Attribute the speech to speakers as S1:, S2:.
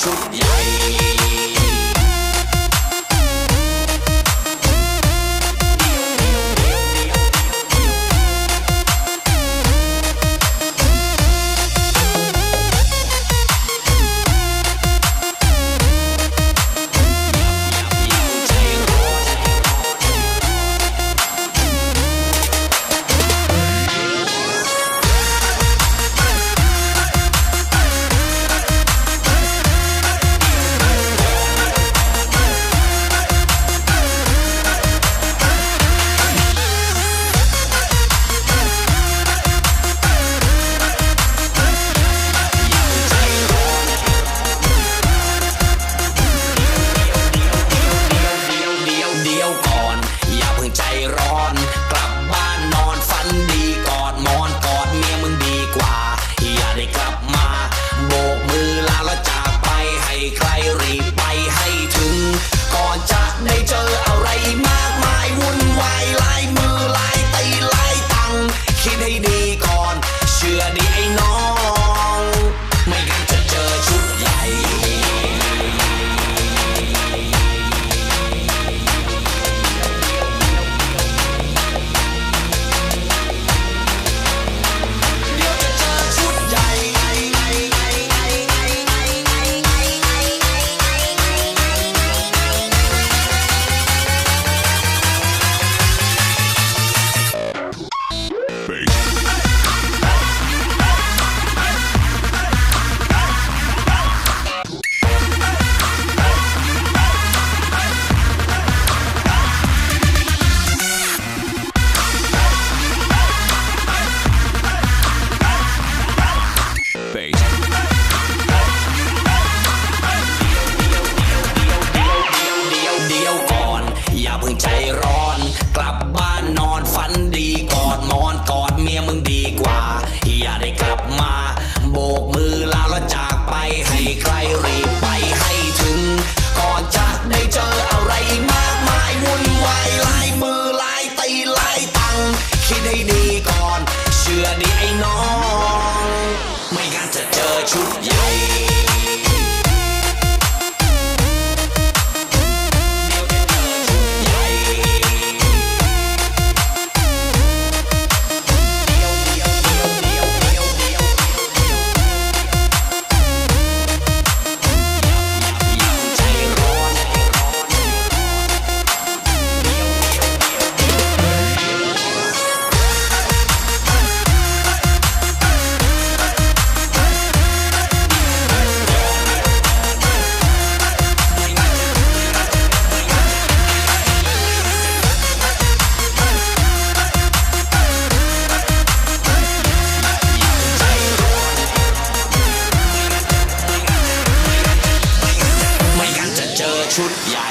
S1: Son ใจร้อน กลับบ้านนอนฝันดีกอดมอนกอดเมียมึงดีกว่า อย่าได้กลับมา โบกมือลาแล้วจากไปให้ใครรีบไปให้ถึง ก่อนจะได้เจออะไรมากมายวุ่นวายลายมือลายตีลายตัง คิดให้ดีก่อน เชื่อดีไอ้น้อง ไม่งั้นจะเจอชุดใหญ่ไม่งั้นจะ ชุดใหญ่